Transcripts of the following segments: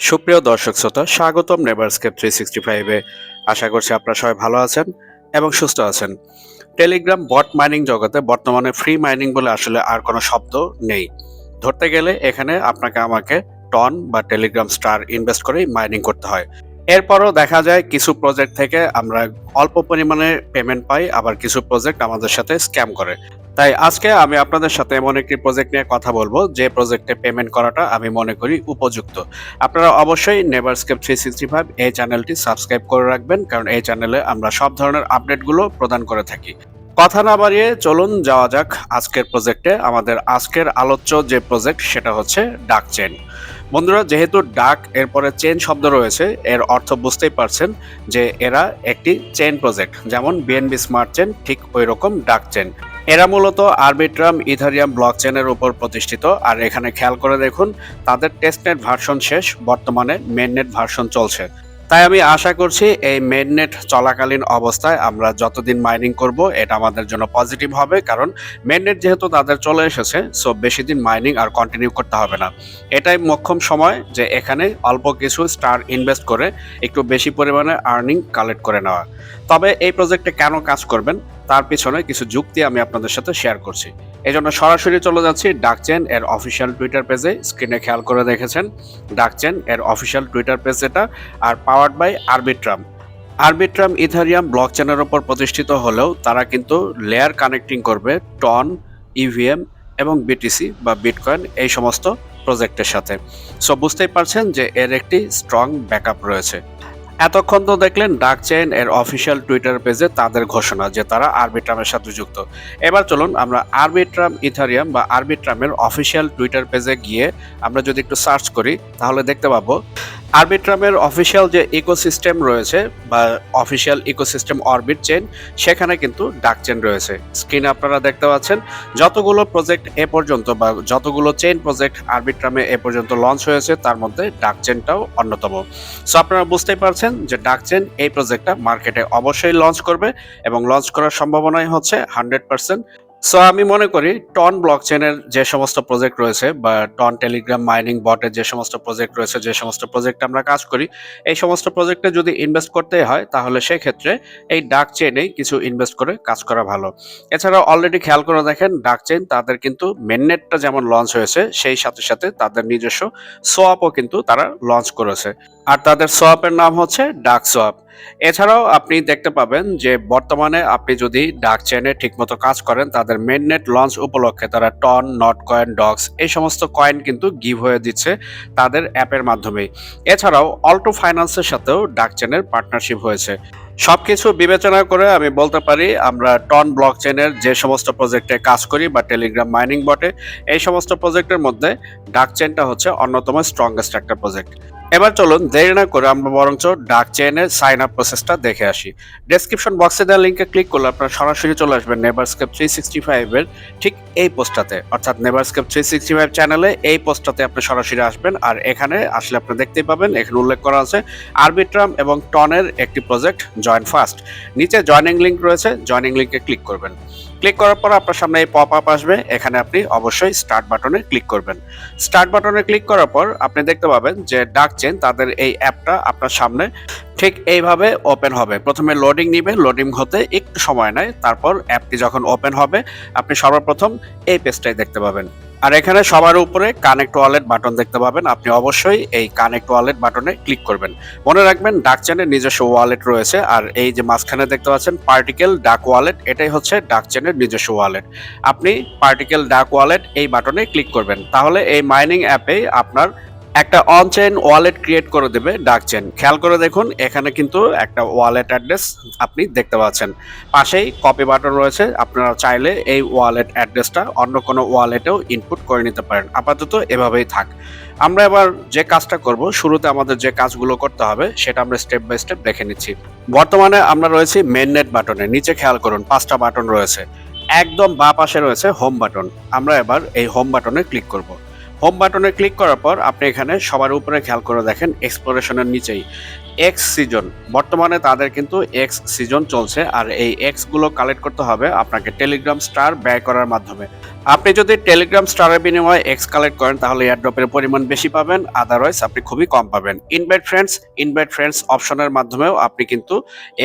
সুপ্রিয় দর্শক শ্রোতা, স্বাগতম নেভারস্কেপ থ্রি সিক্সটি ফাইভে আশা করছি আপনারা সবাই ভালো আছেন এবং সুস্থ আছেন। টেলিগ্রাম বট মাইনিং জগতে বর্তমানে ফ্রি মাইনিং বলে আসলে আর কোনো শব্দ নেই। ধরতে গেলে এখানে আপনাকে আমাকে টন বা টেলিগ্রাম স্টার ইনভেস্ট করেই মাইনিং করতে হয়। এরপরও দেখা যায় কিছু প্রজেক্ট থেকে আমরা অল্প পরিমাণে পেমেন্ট পাই, আবার কিছু প্রজেক্ট আমাদের সাথে স্ক্যাম করে। তাই আজকে আমি আপনাদের সাথে এমন একটি প্রজেক্ট নিয়ে কথা বলব, যে প্রজেক্টে পেমেন্ট করাটা আমি মনে করি উপযুক্ত। আপনারা অবশ্যই নেভারস্কেপ থ্রি সিক্সটি ফাইভ এই চ্যানেলটি সাবস্ক্রাইব করে রাখবেন, কারণ এই চ্যানেলে আমরা সব ধরনের আপডেটগুলো প্রদান করে থাকি। কথা না বাড়িয়ে চলুন যাওয়া যাক আজকের প্রজেক্টে আমাদের আজকের আলোচ্য যে প্রজেক্ট সেটা হচ্ছে ডাক চেন বন্ধুরা, যেহেতু ডাক এরপরে চেন শব্দ রয়েছে, এর অর্থ বুঝতেই পারছেন যে এরা একটি চেন প্রজেক্ট, যেমন বিএনবি স্মার্ট চেন ঠিক ওই রকম ডাক চেন। এরা মূলত আরবিট্রাম ইথারিয়াম ব্লক চেনের উপর প্রতিষ্ঠিত, আর এখানে খেয়াল করে দেখুন, তাদের টেস্টনেট ভার্সন শেষ, বর্তমানে মেননেট ভার্সন চলছে। তাই আমি আশা করছি এই মেননেট চলাকালীন অবস্থায় আমরা যতদিন মাইনিং করব, এটা আমাদের জন্য পজিটিভ হবে, কারণ মেননেট যেহেতু তাদের চলে এসেছে সো বেশি দিন মাইনিং আর কন্টিনিউ করতে হবে না। এটাই মক্ষম সময় যে এখানে অল্প কিছু স্টার ইনভেস্ট করে একটু বেশি পরিমাণে আর্নিং কালেক্ট করে নেওয়া। তবে এই প্রজেক্টে কেন কাজ করবেন? তার পিছনে কিছু যুক্তি আমি আপনাদের সাথে শেয়ার করছি। এই জন্য সরাসরি চলে যাচ্ছি ডাকচেন এর অফিসিয়াল টুইটার পেজে স্ক্রিনে খেয়াল করে দেখেছেন, ডাকচেন এর অফিসিয়াল টুইটার পেজ এটা আর powered by Arbitrum Arbitrum Ethereum block চেনের ওপর প্রতিষ্ঠিত হলেও তারা কিন্তু লেয়ার কানেক্টিং করবে টন ইভিএম এবং বিটিসি বা বিটকয়েন এই সমস্ত প্রজেক্টের সাথে। সো বুঝতেই পারছেন যে এর একটি স্ট্রং ব্যাকআপ রয়েছে। এতক্ষণ তো দেখলেন ডাক চেইন এর অফিসিয়াল টুইটার পেজে তাদের ঘোষণা যে তারা আরবিট্রামের সাথে যুক্ত। এবার চলুন আমরা আরবিট্রাম ইথারিয়াম বা আরবিট্রামের অফিসিয়াল টুইটার পেজে গিয়ে আমরা যদি একটু সার্চ করি, তাহলে দেখতে পাবো আরবিট্রামের অফিসিয়াল যে ইকোসিস্টেম রয়েছে বা অফিসিয়াল ইকোসিস্টেম অরবিট চেন সেখানে কিন্তু ডাক চেন রয়েছে। স্ক্রিনে আপনারা দেখতে পাচ্ছেন, যতগুলো প্রজেক্ট এ পর্যন্ত বা যতগুলো চেন প্রজেক্ট আরবিট্রামে এ পর্যন্ত লঞ্চ হয়েছে, তার মধ্যে ডাক চেনটাও অন্যতম। সো আপনারা বুঝতেই পারছেন যে ডাক চেন এই প্রজেক্টটা মার্কেটে অবশ্যই লঞ্চ করবে এবং লঞ্চ করার সম্ভাবনাই হচ্ছে হান্ড্রেড পার্সেন্ট সো আমি মনে করি টন ব্লক চেনের যে সমস্ত প্রজেক্ট রয়েছে বা টন টেলিগ্রাম মাইনিং বটের যে সমস্ত প্রজেক্ট রয়েছে, যে সমস্ত প্রজেক্ট আমরা কাজ করি, এই সমস্ত প্রজেক্টে যদি ইনভেস্ট করতে হয়, তাহলে সেক্ষেত্রে এই ডাক চেনেই কিছু ইনভেস্ট করে কাজ করা ভালো। এছাড়া অলরেডি খেয়াল করে দেখেন ডাক চেন তাদের কিন্তু মেননেটটা যেমন লঞ্চ হয়েছে, সেই সাথে সাথে তাদের নিজস্ব সোয়াপও কিন্তু তারা লঞ্চ করেছে। আর তাদের সোয়াপের নাম হচ্ছে ডাক সোয়াপ এছাড়াও আপনি দেখতে পাবেন যে বর্তমানে আপনি যদি ডাক চেনে ঠিকমতো কাজ করেন, তাদের মেননেট লঞ্চ উপলক্ষে তারা টন নট কয়েন ডক্স এই সমস্ত কয়েন কিন্তু গিভ হয়ে দিচ্ছে তাদের অ্যাপের মাধ্যমে এছাড়াও অল্টো ফাইন্যান্সের সাথেও ডাক চেনের পার্টনারশিপ হয়েছে। সবকিছু বিবেচনা করে আমি বলতে পারি, আমরা টন ব্লক চেনের যে সমস্ত প্রজেক্টে কাজ করি বা টেলিগ্রাম মাইনিং বটে, এই সমস্ত প্রজেক্টের মধ্যে ডাক চেনটা হচ্ছে অন্যতম স্ট্রংগেস্ট একটা প্রজেক্ট এবার চলুন দেরি না করে আমরা বরঞ্চ ডাক চেনের সাইন আপ প্রসেসটা দেখে আসি। ডেসক্রিপশন বক্সে দেওয়া লিঙ্কে ক্লিক করলে আপনারা সরাসরি চলে আসবেন নেভারস্কেপ থ্রি সিক্সটি ফাইভের ঠিক এই পোস্টটাতে অর্থাৎ নেভারস্কেপ থ্রি সিক্সটি ফাইভ চ্যানেলে এই পোস্টটাতে আপনি সরাসরি আসবেন আর এখানে আসলে আপনি দেখতেই পাবেন, এখানে উল্লেখ করা আছে আরবিট্রাম এবং টনের একটি প্রজেক্ট জয়েন ফার্স্ট নিচে জয়নিং লিঙ্ক রয়েছে জয়নিং লিঙ্কে ক্লিক করবেন। ক্লিক করার পর আপনার সামনে এই পপ আপ আসবে। এখানে আপনি অবশ্যই স্টার্ট বাটনে ক্লিক করবেন। স্টার্ট বাটনে ক্লিক করার পর আপনি দেখতে পাবেন যে ডাকছেন তাদের এই অ্যাপটা আপনার সামনে ঠিক এইভাবে ওপেন হবে। প্রথমে লোডিং নিবে লোডিং হতে একটু সময় নেয়। তারপর অ্যাপটি যখন ওপেন হবে, আপনি সর্বপ্রথম এই পেজটাই দেখতে পাবেন। আর এখানে সবার উপরে কানেক্ট ওয়ালেট বাটন দেখতে পাবেন। আপনি অবশ্যই এই কানেক্ট ওয়ালেট বাটনে ক্লিক করবেন। মনে রাখবেন ডাক চেনের নিজস্ব ওয়ালেট রয়েছে। আর এই যে মাঝখানে দেখতে পাচ্ছেন পার্টিকেল ডাক ওয়ালেট এটাই হচ্ছে ডাক চেনের নিজস্ব ওয়ালেট আপনি পার্টিকেল ডাক ওয়ালেট এই বাটনে ক্লিক করবেন। তাহলে এই মাইনিং অ্যাপে আপনার একটা অন চেন ওয়ালেট ক্রিয়েট করে দেবে ডাক চেন খেয়াল করে দেখুন, এখানে কিন্তু একটা ওয়ালেট অ্যাড্রেস আপনি দেখতে পাচ্ছেন। পাশেই কপি বাটন রয়েছে, আপনারা চাইলে এই ওয়ালেট অ্যাড্রেসটা অন্য কোনো ওয়ালেটেও ইনপুট করে নিতে পারেন। আপাতত এভাবেই থাক। আমরা এবার যে কাজটা করব, শুরুতে আমাদের যে কাজগুলো করতে হবে, সেটা আমরা স্টেপ বাই স্টেপ দেখে নিচ্ছি। বর্তমানে আমরা রয়েছি মেন নেট বাটনে নিচে খেয়াল করুন, পাঁচটা বাটন রয়েছে। একদম বাঁ পাশে রয়েছে হোম বাটন আমরা এবার এই হোম বাটনে ক্লিক করব। হোম বাটনে ক্লিক করার পর আপনি এখানে সবার উপরে খেয়াল করে দেখেন এক্সপ্লোরেশনের নিচেই। এক্স সিজন বর্তমানে তাদের কিন্তু এক্স সিজন চলছে আর এই এক্সগুলো কালেক্ট করতে হবে আপনাকে টেলিগ্রাম স্টার ব্যয় করার মাধ্যমে। আপনি যদি টেলিগ্রাম স্টারের বিনিময়ে এক্স কালেক্ট করেন তাহলে এয়ারড্রপের পরিমাণ বেশি পাবেন আদারওয়াইজ আপনি খুবই কম পাবেন। ইনভাইট ফ্রেন্ডস ইনভাইট ফ্রেন্ডস অপশনের মাধ্যমেও আপনি কিন্তু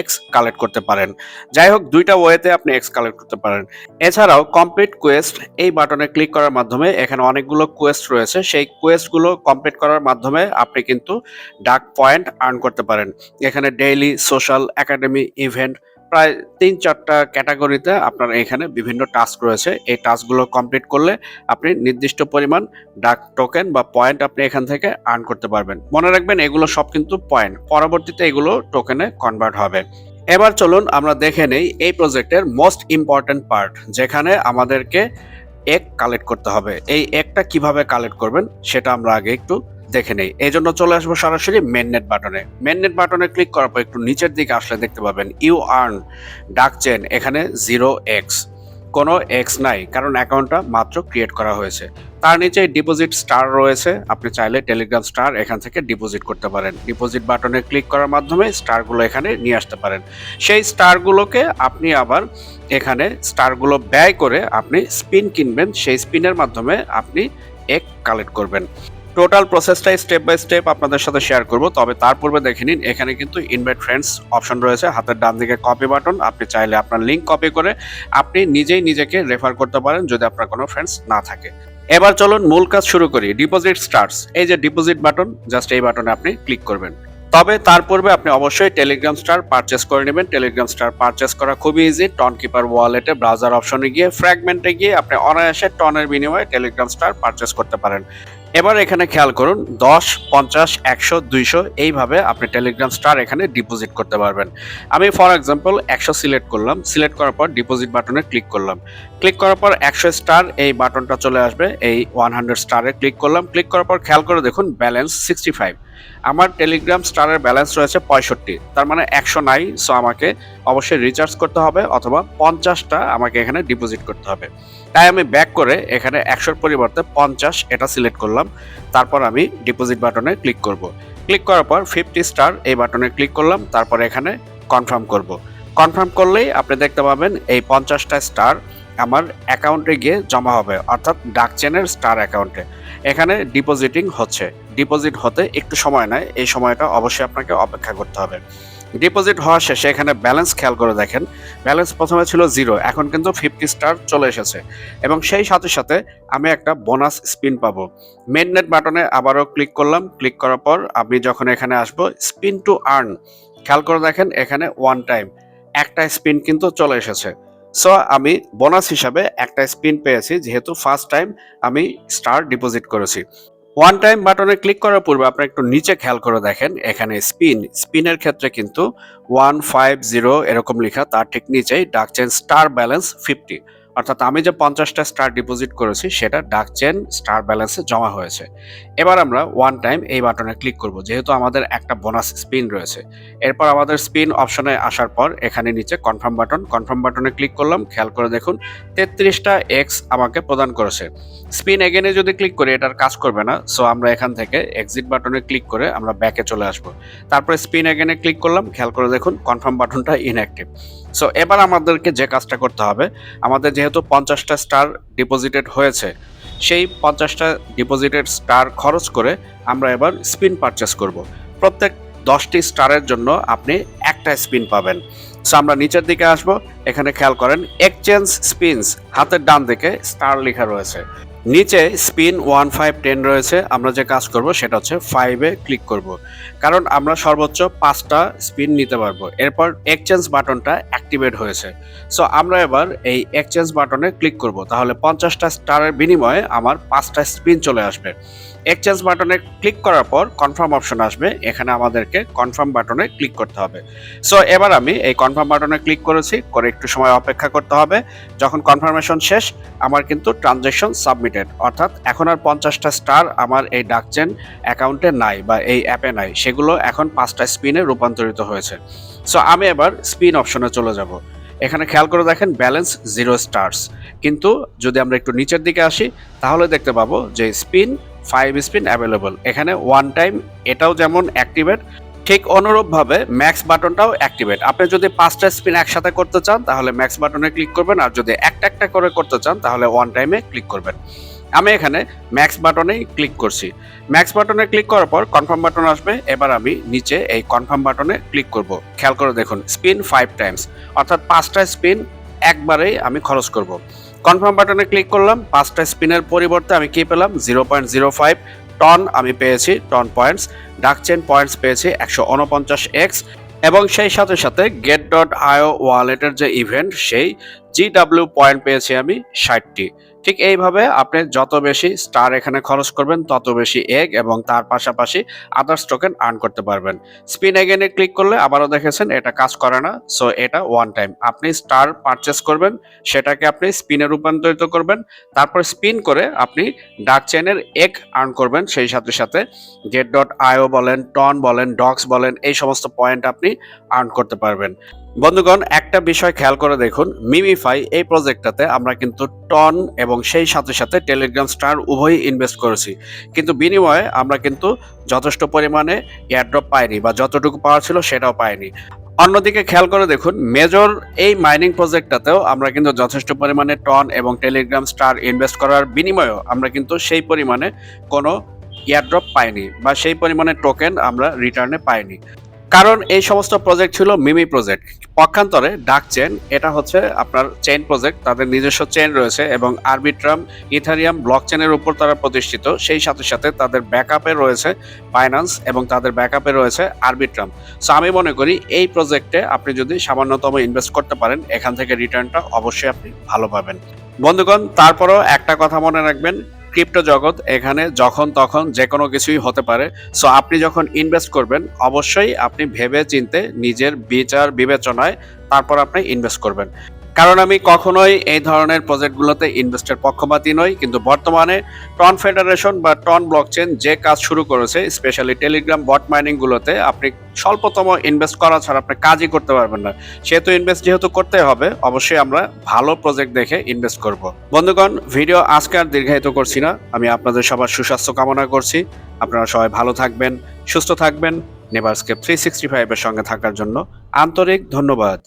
এক্স কালেক্ট করতে পারেন। যাই হোক, দুইটা ওয়েতে আপনি এক্স কালেক্ট করতে পারেন। এছাড়াও কমপ্লিট কোয়েস্ট এই বাটনে ক্লিক করার মাধ্যমে এখানে অনেকগুলো কোয়েস্ট রয়েছে। সেই কোয়েস্টগুলো কমপ্লিট করার মাধ্যমে আপনি কিন্তু ডাক পয়েন্ট আর্ন করতে পারেন। এখানে ডেইলি সোশ্যাল একাডেমি ইভেন্ট প্রায় তিন চারটা ক্যাটাগরিতে আপনার এখানে বিভিন্ন টাস্ক রয়েছে। এই টাস্কগুলো কমপ্লিট করলে আপনি নির্দিষ্ট পরিমাণ ডাক টোকেন বা পয়েন্ট আপনি এখান থেকে আর্ন করতে পারবেন। মনে রাখবেন এগুলো সব কিন্তু পয়েন্ট পরবর্তীতে এগুলো টোকেনে কনভার্ট হবে। এবার চলুন আমরা দেখে নেই এই প্রজেক্টের মোস্ট ইম্পর্ট্যান্ট পার্ট যেখানে আমাদেরকে এক কালেক্ট করতে হবে। এই একটা কীভাবে কালেক্ট করবেন সেটা আমরা আগে একটু দেখে নেই। এই জন্য চলে আসব সরাসরি মেননেট বাটনে মেননেট বাটনে ক্লিক করার পর একটু নিচের দিকে আসলে দেখতে পাবেন ইউ আর্ন ডাক চেন এখানে জিরো এক্স কোনো এক্স নাই, কারণ অ্যাকাউন্টটা মাত্র ক্রিয়েট করা হয়েছে। তার নিচে ডিপোজিট স্টার রয়েছে, আপনি চাইলে টেলিগ্রাম স্টার এখান থেকে ডিপোজিট করতে পারেন। ডিপোজিট বাটনে ক্লিক করার মাধ্যমে স্টারগুলো এখানে নিয়ে আসতে পারেন। সেই স্টারগুলোকে আপনি আবার এখানে স্টারগুলো ব্যয় করে আপনি স্পিন কিনবেন, সেই স্পিনের মাধ্যমে আপনি এক কালেক্ট করবেন। টোটাল প্রসেসটাই স্টেপ বাই স্টেপ আপনাদের সাথে শেয়ার করব। তবে তার পূর্বে দেখে নিন, এখানে কিন্তু ইনভাইট ফ্রেন্ডস অপশন রয়েছে। হাতের ডান দিকে কপি বাটন আপনি চাইলে আপনার লিঙ্ক কপি করে আপনি নিজেই নিজেকে রেফার করতে পারেন যদি আপনার কোনো ফ্রেন্ডস না থাকে। এবার চলুন মূল কাজ শুরু করি। ডিপোজিট স্টার্টস এই যে ডিপোজিট বাটন জাস্ট এই বাটনে আপনি ক্লিক করবেন। তবে তার পূর্বে আপনি অবশ্যই টেলিগ্রাম স্টার পারচেস করে নেবেন। টেলিগ্রাম স্টার পারচেস করা খুবই ইজি টন কিপার ওয়ালেটে ব্রাউজার অপশনে গিয়ে ফ্র্যাগমেন্টে গিয়ে আপনি অনায়াসে টনের বিনিময়ে টেলিগ্রাম স্টার পারচেস করতে পারেন। এবার এখানে খেয়াল করুন, দশ, পঞ্চাশ, একশো, দুইশো, এইভাবে আপনি টেলিগ্রাম স্টার এখানে ডিপোজিট করতে পারবেন। আমি ফর এক্সাম্পল একশো সিলেক্ট করলাম সিলেক্ট করার পর ডিপোজিট বাটনে ক্লিক করলাম। ক্লিক করার পর একশো স্টার এই বাটনটা চলে আসবে, এই ওয়ান হান্ড্রেড স্টারে ক্লিক করলাম। ক্লিক করার পর খেয়াল করে দেখুন ব্যালেন্স সিক্সটি ফাইভ আমার টেলিগ্রাম স্টারের ব্যালেন্স রয়েছে পঁয়ষট্টি। তার মানে একশো নাই সো আমাকে অবশ্যই রিচার্জ করতে হবে অথবা পঞ্চাশটা আমাকে এখানে ডিপোজিট করতে হবে। তাই আমি ব্যাক করে এখানে একশোর পরিবর্তে পঞ্চাশ এটা সিলেক্ট করলাম। তারপর আমি ডিপোজিট বাটনে ক্লিক করব। ক্লিক করার পর ফিফটি স্টার এই বাটনে ক্লিক করলাম, তারপর এখানে কনফার্ম করব। কনফার্ম করলেই আপনি দেখতে পাবেন এই পঞ্চাশটা স্টার আমার অ্যাকাউন্টে গিয়ে জমা হবে, অর্থাৎ ডাক চেনের স্টার অ্যাকাউন্টে। এখানে ডিপোজিটিং হচ্ছে। ডিপোজিট হতে একটু সময় নেয়, এই সময়টা অবশ্যই আপনাকে অপেক্ষা করতে হবে। ডিপোজিট হওয়া শেষে এখানে ব্যালেন্স খেয়াল করে দেখেন। ব্যালেন্স প্রথমে ছিল জিরো, এখন কিন্তু ফিফটি স্টার চলে এসেছে। এবং সেই সাথে সাথে আমি একটা বোনাস স্পিন পাবো। মেন নেট বাটনে আবারও ক্লিক করলাম। ক্লিক করার পর আপনি যখন এখানে আসব, স্পিন টু আর্ন। খেয়াল করে দেখেন এখানে ওয়ান টাইম। একটা স্পিন কিন্তু চলে এসেছে। সো আমি বোনাস হিসাবে একটা স্পিন পেয়েছি, যেহেতু ফার্স্ট টাইম আমি স্টার ডিপোজিট করেছি। ওয়ান টাইম বাটনে ক্লিক করার পূর্বে আপনি একটু নিচে খেয়াল করে দেখেন, এখানে স্পিন স্পিনের ক্ষেত্রে কিন্তু ওয়ান ফাইভ জিরো এরকম লেখা, তার ঠিক নিচেই ডাকছেন স্টার ব্যালেন্স ফিফটি অর্থাৎ আমি যে পঞ্চাশটা স্টার ডিপোজিট করেছি, সেটা ডাকচেন স্টার ব্যালেন্সে জমা হয়েছে। এবার আমরা ওয়ান টাইম এই বাটনে ক্লিক করব, যেহেতু আমাদের একটা বোনাস স্পিন রয়েছে। এরপর আমাদের স্পিন অপশনে আসার পর এখানে নিচে কনফার্ম বাটন কনফার্ম বাটনে ক্লিক করলাম, খেয়াল করে দেখুন, তেত্রিশটা এক্স আমাকে প্রদান করেছে। স্পিন এগেনে যদি ক্লিক করি, এটার কাজ করবে না সো আমরা এখান থেকে এক্সিট বাটনে ক্লিক করে আমরা ব্যাকে চলে আসব। তারপরে স্পিন এগেনে ক্লিক করলাম, খেয়াল করে দেখুন কনফার্ম বাটনটা ইনঅ্যাক্টিভ সো এবার আমাদেরকে যে কাজটা করতে হবে, আমাদের যেহেতু পঞ্চাশটা স্টার ডিপোজিটেড হয়েছে, সেই পঞ্চাশটা ডিপোজিটেড স্টার খরচ করে আমরা এবার স্পিন পারচেস করব। প্রত্যেক দশটি স্টারের জন্য আপনি একটা স্পিন পাবেন। সো আমরা নিচের দিকে আসব। এখানে খেয়াল করেন এক্সচেঞ্জ স্পিনস হাতের ডান দিকে স্টার লেখা রয়েছে। নিচে স্পিন ওয়ান ফাইভ টেন রয়েছে, আমরা যে কাজ করব সেটা হচ্ছে ফাইভে ক্লিক করব। কারণ আমরা সর্বোচ্চ পাঁচটা স্পিন নিতে পারব। এরপর এক্সচেঞ্জ বাটনটা অ্যাক্টিভেট হয়েছে। সো আমরা এবার এই এক্সচেঞ্জ বাটনে ক্লিক করব। তাহলে পঞ্চাশটা স্টারের বিনিময়ে আমার পাঁচটা স্পিন চলে আসবে। এক্সচেঞ্জ বাটনে ক্লিক করার পর কনফার্ম অপশন আসবে। এখানে আমাদেরকে কনফার্ম বাটনে ক্লিক করতে হবে। সো এবার আমি এই কনফার্ম বাটনে ক্লিক করেছি। করে একটু সময় অপেক্ষা করতে হবে। যখন কনফার্মেশন শেষ, আমার কিন্তু ট্রানজ্যাকশন সাবমিটেড অর্থাৎ এখন আর পঞ্চাশটা স্টার আমার এই ডাকচেন অ্যাকাউন্টে নাই বা এই অ্যাপে নাই। সেগুলো এখন পাঁচটা স্পিনে রূপান্তরিত হয়েছে। সো আমি এবার স্পিন অপশনে চলে যাব। এখানে খেয়াল করে দেখেন ব্যালেন্স জিরো স্টার্স কিন্তু যদি আমরা একটু নিচের দিকে আসি, তাহলে দেখতে পাবো যে স্পিন ফাইভ স্পিন অ্যাভেলেবল। এখানে ওয়ান টাইম এটাও যেমন অ্যাক্টিভেট ঠিক অনুরূপভাবে ম্যাক্স বাটনটাও অ্যাক্টিভেট আপনি যদি পাঁচটা স্পিন একসাথে করতে চান, তাহলে ম্যাক্স বাটনে ক্লিক করবেন, আর যদি একটা একটা করে করতে চান, তাহলে ওয়ান টাইমে ক্লিক করবেন। আমি এখানে ম্যাক্স বাটনেই ক্লিক করছি। ম্যাক্স বাটনে ক্লিক করার পর কনফার্ম বাটন আসবে, এবার আমি নিচে এই কনফার্ম বাটনে ক্লিক করব। খেয়াল করে দেখুন স্পিন ফাইভ টাইমস অর্থাৎ পাঁচটা স্পিন একবারেই আমি খরচ করব। কনফার্ম বাটনে ক্লিক করলাম, পাঁচটা স্পিনের পরিবর্তে আমি কি পেলাম? Zero point zero five TON আমি পেয়েছি TON points duck chain points পেয়েছি, একশো উনপঞ্চাশ এক্স এবং সেই সাথে সাথে গেট ডট আইও ওয়ালেটের যে ইভেন্ট সেই জিডাব্লিউ পয়েন্ট পেয়েছি আমি ষাটটি। ঠিক এইভাবে আপনি যত বেশি স্টার এখানে খরচ করবেন, তত বেশি এগ এবং তার পাশাপাশি আদার্স টোকেন আর্ন করতে পারবেন। স্পিন এগেনে ক্লিক করলে আবারও দেখেছেন এটা কাজ করে না সো এটা ওয়ান টাইম আপনি স্টার পারচেস করবেন, সেটাকে আপনি স্পিনে রূপান্তরিত করবেন, তারপর স্পিন করে আপনি ডাক চেনের এগ আর্ন করবেন, সেই সাথে সাথে গেট ডট আইও বলেন টন বলেন ডক্স বলেন, এই সমস্ত পয়েন্ট আপনি আর্ন করতে পারবেন। বন্ধুগণ, একটা বিষয় খেয়াল করে দেখুন। মিমিফাই এই প্রজেক্টটাতে আমরা কিন্তু টন এবং সেই সাথে সাথে টেলিগ্রাম স্টার উভয়ই ইনভেস্ট করেছি। কিন্তু বিনিময়ে আমরা কিন্তু যথেষ্ট পরিমাণে এয়ারড্রপ পাইনি বা যতটুকু পাওয়া ছিল সেটাও পাইনি। অন্যদিকে খেয়াল করে দেখুন মেজর এই মাইনিং প্রজেক্টটাতেও আমরা কিন্তু যথেষ্ট পরিমাণে টন এবং টেলিগ্রাম স্টার ইনভেস্ট করার বিনিময়েও আমরা কিন্তু সেই পরিমাণে কোনো এয়ারড্রপ পাইনি বা সেই পরিমাণে টোকেন আমরা রিটার্নে পাইনি। কারণ এই সমস্ত প্রজেক্ট ছিল মিমি প্রজেক্ট পক্ষান্তরে ডাক চেন এটা হচ্ছে আপনার চেইন প্রজেক্ট তাদের নিজস্ব চেন রয়েছে এবং আরবিট্রাম ইথারিয়াম ব্লক চেনের উপর তারা প্রতিষ্ঠিত। সেই সাথে সাথে তাদের ব্যাকআপে রয়েছে ফাইন্যান্স এবং তাদের ব্যাকআপে রয়েছে আরবিট্রাম সো আমি মনে করি এই প্রজেক্টে আপনি যদি সামান্যতম ইনভেস্ট করতে পারেন, এখান থেকে রিটার্নটা অবশ্যই আপনি ভালো পাবেন। বন্ধুগণ, তারপরও একটা কথা মনে রাখবেন ক্রিপ্টো জগৎ এখানে যখন তখন যে কোনো কিছুই হতে পারে। সো আপনি যখন ইনভেস্ট করবেন, অবশ্যই আপনি ভেবে চিনতে নিজের বিচার বিবেচনায় তারপর আপনি ইনভেস্ট করবেন। কারণ আমি কখনোই এই ধরনের প্রজেক্টগুলোতে ইনভেস্টের পক্ষপাতী নই, কিন্তু বর্তমানে টন ফেডারেশন বা টন ব্লকচেন যে কাজ শুরু করেছে স্পেশালি টেলিগ্রাম বট মাইনিংগুলোতে আপনি স্বল্পতম ইনভেস্ট করা ছাড়া আপনি কাজই করতে পারবেন না। সেহেতু ইনভেস্ট যেহেতু করতে হবে, অবশ্যই আমরা ভালো প্রজেক্ট দেখে ইনভেস্ট করব। বন্ধুগণ ভিডিও আজকে আর দীর্ঘায়িত করছি না। আমি আপনাদের সবার সুস্বাস্থ্য কামনা করছি। আপনারা সবাই ভালো থাকবেন, সুস্থ থাকবেন নেভারস্কেপ থ্রি সিক্সটি ফাইভের সঙ্গে থাকার জন্য আন্তরিক ধন্যবাদ।